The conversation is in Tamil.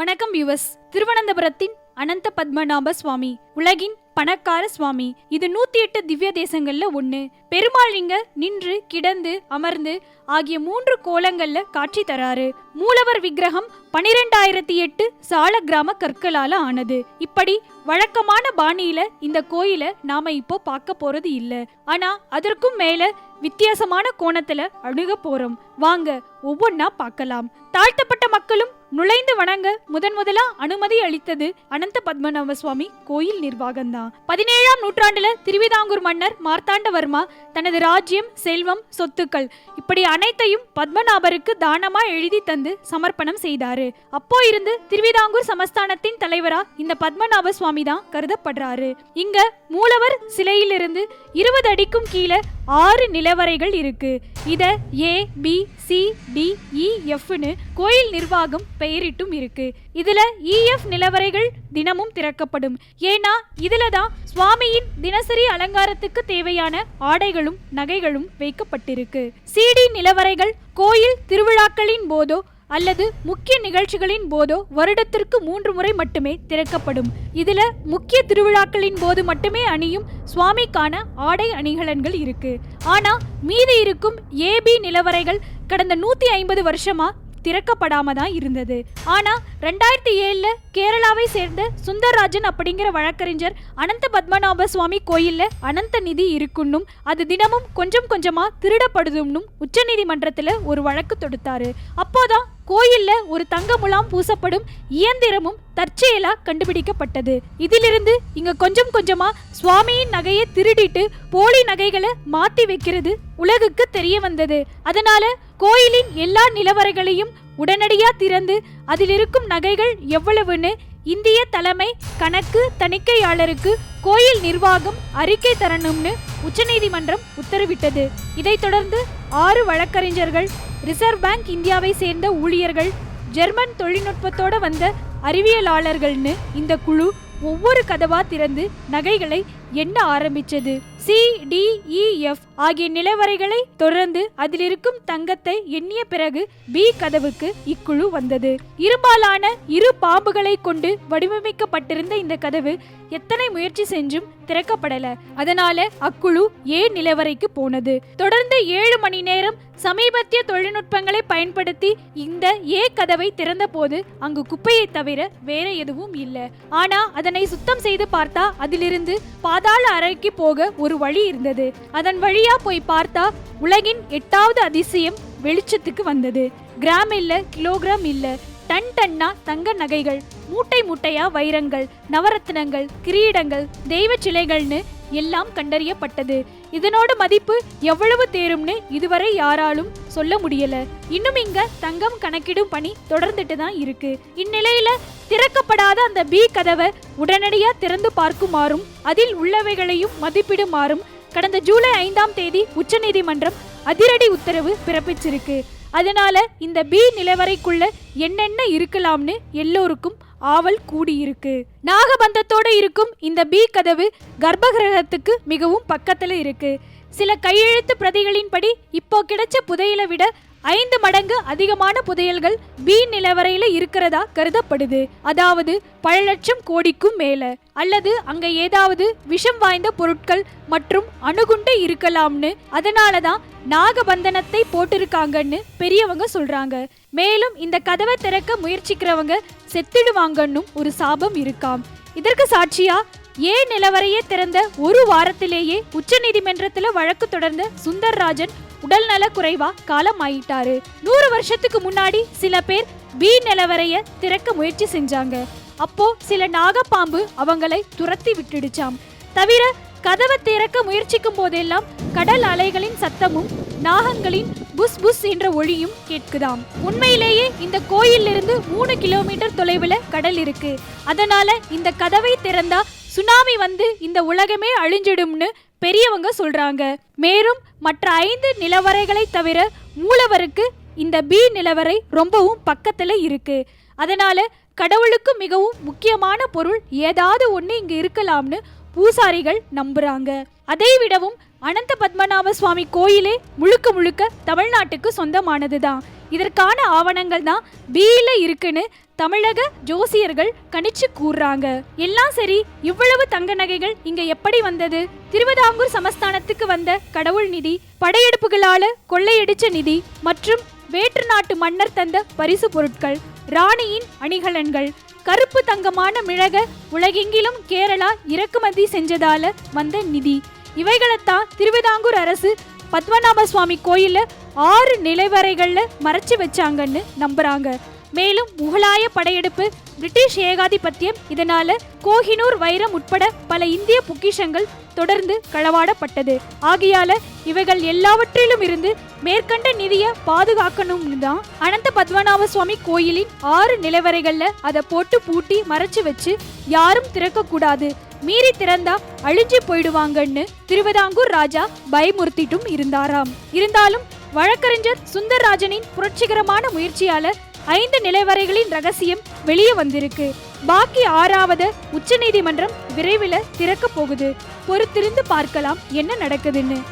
வணக்கம் யுவஸ் திருவனந்தபுரத்தின் அனந்த பத்மநாப சுவாமி உலகின் பணக்கார சுவாமி. இது நூத்தி எட்டு திவ்ய தேசங்கள்ல ஒண்ணு. பெருமாள் இங்க நின்று கிடந்து அமர்ந்து ஆகிய மூன்று கோலங்கள்ல காட்சி தராரு. மூலவர் விக்கிரகம் பனிரெண்டாயிரத்தி எட்டு சால கிராம கற்களால ஆனது. இப்படி வழக்கமான பாணியில இந்த கோயில நாம இப்போ பார்க்க போறது இல்ல. ஆனா அதற்கும் மேல வித்தியாசமான கோணத்துல அணுக போறோம். வாங்க ஒவ்வொன்னா பார்க்கலாம். தாழ்த்தப்பட்ட மக்களும் நுழைந்து வணங்க முதன் முதலா அனுமதி அளித்தது அனந்த பத்மநாப சுவாமி கோயில் நிர்வாகம் தான் பதினேழாம் நூற்றாண்டுல திருவிதாங்கூர் மன்னர் மார்த்தாண்டவர்மா தனது ராஜ்யம் செல்வம் சொத்துக்கள் இப்படி அனைத்தையும் பத்மநாபருக்கு தானமா எழுதி தந்து சமர்ப்பணம் செய்தாரு. அப்போ இருந்து திருவிதாங்கூர் சமஸ்தானத்தின் தலைவரா இந்த பத்மநாப சுவாமி தான் கருதப்படுறாரு. இங்க மூலவர் சிலையிலிருந்து இருபது அடிக்கும் கீழே ஆறு நிலவரைகள் இருக்கு. இத A B C D e, E எஃப்னு கோயில் நிர்வாகம் பெயரிட்டும் இருக்கு. இதுல e, இஎஃப் நிலவரைகள் தினமும் திறக்கப்படும். ஏன்னா இதுல தான் சுவாமியின் தினசரி அலங்காரத்துக்கு தேவையான ஆடைகளும் நகைகளும் வைக்கப்பட்டிருக்கு. சிடி நிலவரைகள் கோயில் திருவிழாக்களின் போதோ அல்லது முக்கிய நிகழ்ச்சிகளின் போதோ வருடத்திற்கு மூன்று முறை மட்டுமே திறக்கப்படும். இதுல முக்கிய திருவிழாக்களின் போது மட்டுமே அணியும் சுவாமிக்கான ஆடை அணிகலன்கள் இருக்கு. ஆனா மீதி இருக்கும் ஏபி நிலவரைகள் கடந்த நூத்தி ஐம்பது வருஷமா திறக்கப்படாம தான் இருந்தது. ஆனா ரெண்டாயிரத்தி ஏழுல கேரளாவை சேர்ந்த சுந்தரராஜன் அப்படிங்கிற வழக்கறிஞர் அனந்த பத்மநாப சுவாமி கோயில்ல அனந்த நிதி இருக்குன்னும் அது தினமும் கொஞ்சம் கொஞ்சமா திருடப்படுதும்னும் உச்சநீதிமன்றத்துல ஒரு வழக்கு தொடுத்தாரு. அப்போதான் கோயில்ல ஒரு தங்க முலாம் பூசப்படும் இயந்திரமும் தற்செயலா கண்டுபிடிக்கப்பட்டது. இதிலிருந்து இங்க கொஞ்சம் கொஞ்சமா சுவாமியின் நகையை திருடிட்டு போலி நகைகளை மாத்தி வைக்கிறது உலகுக்கு தெரிய வந்தது. அதனால கோயிலின் எல்லா நிலவரைகளையும் உடனடியா திறந்து அதில் இருக்கும் நகைகள் எவ்வளவுன்னு இந்திய தலைமை கணக்கு தணிக்கையாளருக்கு கோயில் நிர்வாகம் அறிக்கை தரணும்னு உச்சநீதிமன்றம் உத்தரவிட்டது. இதைத் தொடர்ந்து ஆறு வழக்கறிஞர்கள் ரிசர்வ் பேங்க் இந்தியாவை சேர்ந்த ஊழியர்கள் ஜெர்மன் தொழில்நுட்பத்தோட வந்த அறிவியலாளர்கள்னு இந்த குழு ஒவ்வொரு கதவா திறந்து நகைகளை எண்ண ஆரம்பிச்சது? சிடிஇஎஃப் e, ஆகிய நிலவரைகளை தொடர்ந்து அதில் இருக்கும் தங்கத்தை எண்ணிய பிறகு பி கதவுக்கு இக்குழு வந்தது. இரும்பாலான இரு பாம்புகளை கொண்டு வடிவமைக்கப்பட்டிருந்த இந்த கதவு எத்தனை முயற்சி செஞ்சும் திறக்கப்படல. அதனால அக்குழு ஏ நிலவரைக்கு போனது. தொடர்ந்து ஏழு மணி நேரம் சமீபத்திய தொழில்நுட்பங்களை பயன்படுத்தி இந்த ஏ கதவை திறந்த போது அங்கு குப்பையை தவிர வேற எதுவும் இல்லை. ஆனா அதனை சுத்தம் செய்து பார்த்தா அதிலிருந்து பாதாள அறைக்கு போக ஒரு வழி இருந்தது. அதன் வழியா போய் பார்த்தா உலகின் எட்டாவது அதிசயம் வெளிச்சத்துக்கு வந்தது. கிராம் இல்ல கிலோகிராம் இல்ல. டன் டன்னா தங்க நகைகள் மூட்டை மூட்டையா வைரங்கள் நவரத்னங்கள் கிரீடங்கள் தெய்வ சிலைகள்னு எல்லாம் கண்டறியப்பட்டது. இதனோட மதிப்பு எவ்வளவு தேரும்னு இதுவரை யாராலும் சொல்ல முடியல. இன்னும் இங்க தங்கம் கணக்கிடும் பணி தொடர்ந்துட்டு தான் இருக்கு. இந்நிலையில திறக்கப்படாத அந்த பி கதவை உடனடியா திறந்து பார்க்குமாறும் அதில் உள்ளவைகளையும் மதிப்பிடுமாறும் கடந்த ஜூலை ஐந்தாம் தேதி உச்சநீதிமன்றம் அதிரடி உத்தரவு பிறப்பிச்சிருக்கு. அதனால இந்த பி நிலவரைக்குள்ள என்னென்ன இருக்கலாம்னு எல்லோருக்கும் ஆவல் கூடியிருக்கு. நாகபந்தத்தோட இருக்கும் இந்த பி கதவு கர்ப்பகிரகத்துக்கு மிகவும் பக்கத்துல இருக்கு. சில கையெழுத்து பிரதிகளின்படி இப்போ கிடைச்ச புதையலை விட ஐந்து மடங்கு அதிகமான புதையல்கள் பி நிலவரையில இருக்கிறதா கருதப்படுது. அதாவது பல லட்சம் கோடிக்கும் மேல. அல்லது அங்க ஏதாவது விஷம் வாய்ந்த பொருட்கள் மற்றும் அணுகுண்டு இருக்கலாம்னு அதனாலதான் நாகபந்தனத்தை போட்டிருக்காங்கன்னு பெரியவங்க சொல்றாங்க. மேலும் இந்த கதவை திறக்க முயற்சிக்கிறவங்க செத்துடுவாங்கன்னும் ஒரு சாபம் இருக்காம். இதற்கு சாட்சியா ஏ நிலவரையே திறந்த ஒரு வாரத்திலேயே உச்சநீதிமன்றத்தில் வழக்கு தொடர்ந்த சுந்தர்ராஜன் உடல்நல குறைவா காலம் ஆயிட்டாரு நூறு வருஷத்துக்கு முன்னாடி சில பேர் பி நிலவரைய திறக்க முயற்சி செஞ்சாங்க. அப்போ சில நாகப்பாம்பு அவங்களை துரத்தி விட்டுடுச்சாம். தவிர கதவை திறக்க முயற்சிக்கும் போதெல்லாம் கடல் அலைகளின் சத்தமும் நாகங்களின் புஸ் புஸ் என்ற ஒளியும் கேட்குதாம். உண்மையிலேயே இந்த கோயிலிருந்து மூணு கிலோமீட்டர் தொலைவில் கடல் இருக்கு. அதனால இந்த கதவை திறந்தா சுனாமி வந்து இந்த உலகமே அழிஞ்சிடும்னு பெரியவங்க சொல்றாங்க. மேலும் மற்ற ஐந்து நிலவரைகளை தவிர மூலவருக்கு இந்த பி நிலவரை ரொம்பவும் பக்கத்துல இருக்கு. அதனால கடவுளுக்கு மிகவும் முக்கியமான பொருள் ஏதாவது ஒன்று இங்கு இருக்கலாம்னு பூசாரிகள் நம்புறாங்க. அதை விடவும் அனந்த பத்மநாப சுவாமி கோயிலே முழுக்க முழுக்க தமிழ்நாட்டுக்கு சொந்தமானதுதான். இதற்கான ஆவணங்கள் தான் பியில் இருக்குன்னு தமிழக ஜோசியர்கள் கணிச்சு கூறுறாங்க. எல்லாம் சரி இவ்வளவு தங்க நகைகள் இங்க எப்படி வந்தது? திருவிதாங்கூர் சமஸ்தானத்துக்கு வந்த கடவுள் நிதி படையெடுப்புகளால கொள்ளையடிச்ச நிதி மற்றும் வேற்று நாட்டு மன்னர் தந்த பரிசு பொருட்கள் ராணியின் அணிகலன்கள் கருப்பு தங்கமான மிளக உலகெங்கிலும் கேரளா இறக்குமதி செஞ்சதால வந்த நிதி. இவைகளைத்தான் திருவிதாங்கூர் அரசு பத்மநாப சுவாமி கோயிலில் ஆறு நிலைவரைகள்ல மறைச்சு வச்சாங்கன்னு நம்புறாங்க. மேலும் முகலாய படையெடுப்பு பிரிட்டிஷ் ஏகாதிபத்தியம் இதனால கோஹினூர் வைரம் உட்பட பல இந்திய பொக்கிஷங்கள் தொடர்ந்து களவாடப்பட்டது. ஆகையால இவைகள் எல்லாவற்றிலும் இருந்து மேற்கண்ட நிதியை பாதுகாக்கணும்னு தான் அனந்த பத்மநாப சுவாமி கோயிலின் ஆறு நிலவரைகள்ல அதை போட்டு பூட்டி மறைச்சு வச்சு யாரும் திறக்க கூடாது மீறி திறந்தா அழிஞ்சு போயிடுவாங்கன்னு திருவிதாங்கூர் ராஜா பயமுறுத்திட்டும் இருந்தாராம். இருந்தாலும் வழக்கறிஞர் சுந்தர்ராஜனின் புரட்சிகரமான முயற்சியால ஐந்து நிலைவரைகளின் ரகசியம் வெளியே வந்திருக்கு. பாக்கி ஆறாவது உச்சநீதிமன்றம் விரைவில் திறக்க போகுது. பொறுத்திருந்து பார்க்கலாம் என்ன நடக்குதுன்னு.